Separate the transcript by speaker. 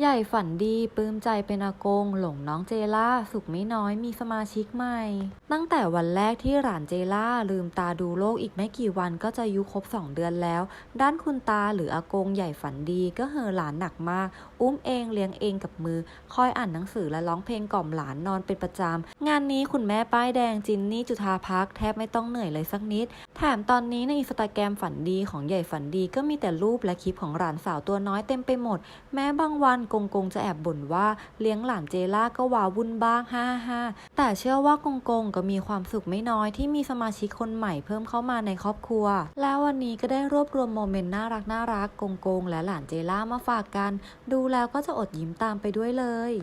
Speaker 1: ใหญ่ฝันดีปลื้มใจเป็นอากง หลงน้องเจล่า สุขไม่น้อยมีสมาชิกใหม่ ตั้งแต่วันแรกที่หลานเจล่าลืมตาดูโลกอีกไม่กี่วันก็จะอายุครบ 2 เดือนแล้ว ด้านคุณตาหรืออากงใหญ่ฝันดีก็เห่อหลานหนักมาก อุ้มเองเลี้ยงเองกับมือ คอยอ่านหนังสือและร้องเพลงกล่อมหลานนอนเป็นประจำ งานนี้คุณแม่ป้ายแดงจินนี่จุธาพักแทบไม่ต้องเหนื่อยเลยสักนิด แถมตอนนี้ในอินสตาแกรมฝันดีของใหญ่ฝันดีก็มีแต่รูปและคลิปของหลานสาวตัวน้อยเต็มไปหมด แม้บางวันกงกงจะแอบบ่นว่าเลี้ยงหลานเจล่าก็วาวุ่นบ้างฮ่าฮ่าแต่เชื่อว่ากงกงก็มีความสุขไม่น้อยที่มีสมาชิกคนใหม่เพิ่มเข้ามาในครอบครัว แล้ววันนี้ก็ได้รวบรวมโมเมนต์น่ารักน่ารักกงกงและหลานเจล่ามาฝากกัน ดูแล้วก็จะอดยิ้มตามไปด้วยเลย